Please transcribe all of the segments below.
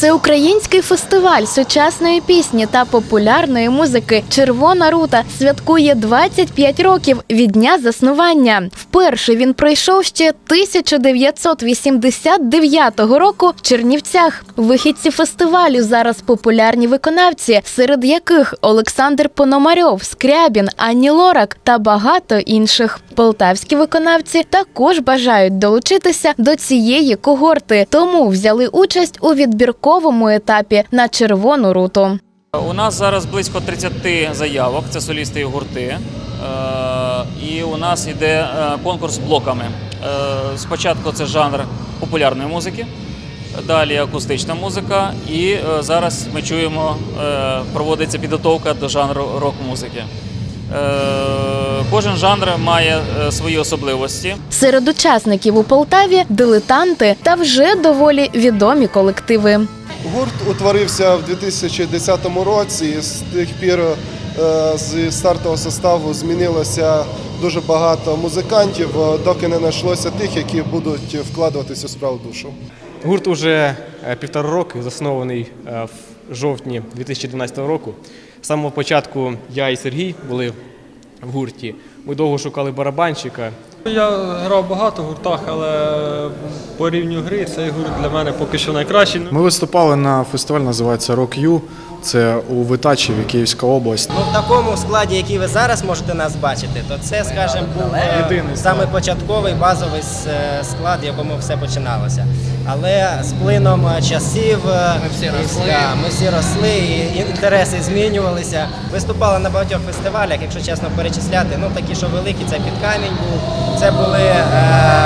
Всеукраїнський фестиваль сучасної пісні та популярної музики Червона рута святкує 25 років від дня заснування. Вперше він пройшов ще 1989 року в Чернівцях. Вихідці фестивалю зараз популярні виконавці, серед яких Олександр Пономарьов, Скрябін, Ані Лорак та багато інших. Полтавські виконавці також бажають долучитися до цієї когорти, тому взяли участь у відбірковому етапі на червону руту. У нас зараз близько 30 заявок, це солісти і гурти. Е, І у нас йде е, конкурс блоками. Е, Спочатку це жанр популярної музики, далі акустична музика, і зараз ми чуємо, проводиться підготовка до жанру рок-музики. Кожен жанр має свої особливості. Серед учасників у Полтаві дилетанти та вже доволі відомі колективи. Гурт утворився в 2010 році. і З тих пір е, з стартового составу змінилося дуже багато музикантів, е, доки не знайшлося тих, які будуть вкладуватися у справу душу. Гурт уже е, півтора роки заснований в жовтні 2012 року. З самого початку я і Сергій були в гурті. Ми довго шукали барабанщика. Я грав багато в гуртах, але по рівню гри цей гурт для мене поки що найкращий. Ми виступали на фестиваль, називається Rock U. Це у Витачеві, Київська область. Ну, в такому складі, який ви зараз можете нас бачити, то це, скажімо, був е, Єдиний саме початковий базовий е, склад, в якому все починалося. Але з плином е, часів ми всі росли, да, ми всі росли і інтереси змінювалися. Виступали на багатьох фестивалях, якщо чесно перечисляти. Ну такі, що великі, це під камінь був. Це були е,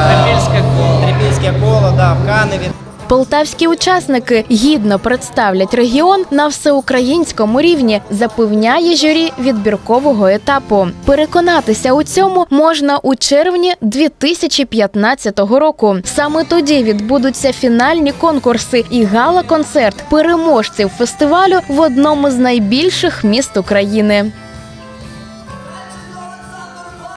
Трипільське коло, Трипільське коло да, в Каневі. Полтавські учасники гідно представлять регіон на всеукраїнському рівні, запевняє журі відбіркового етапу. Переконатися у цьому можна у червні 2015 року. Саме тоді відбудуться фінальні конкурси і гала-концерт переможців фестивалю в одному з найбільших міст України.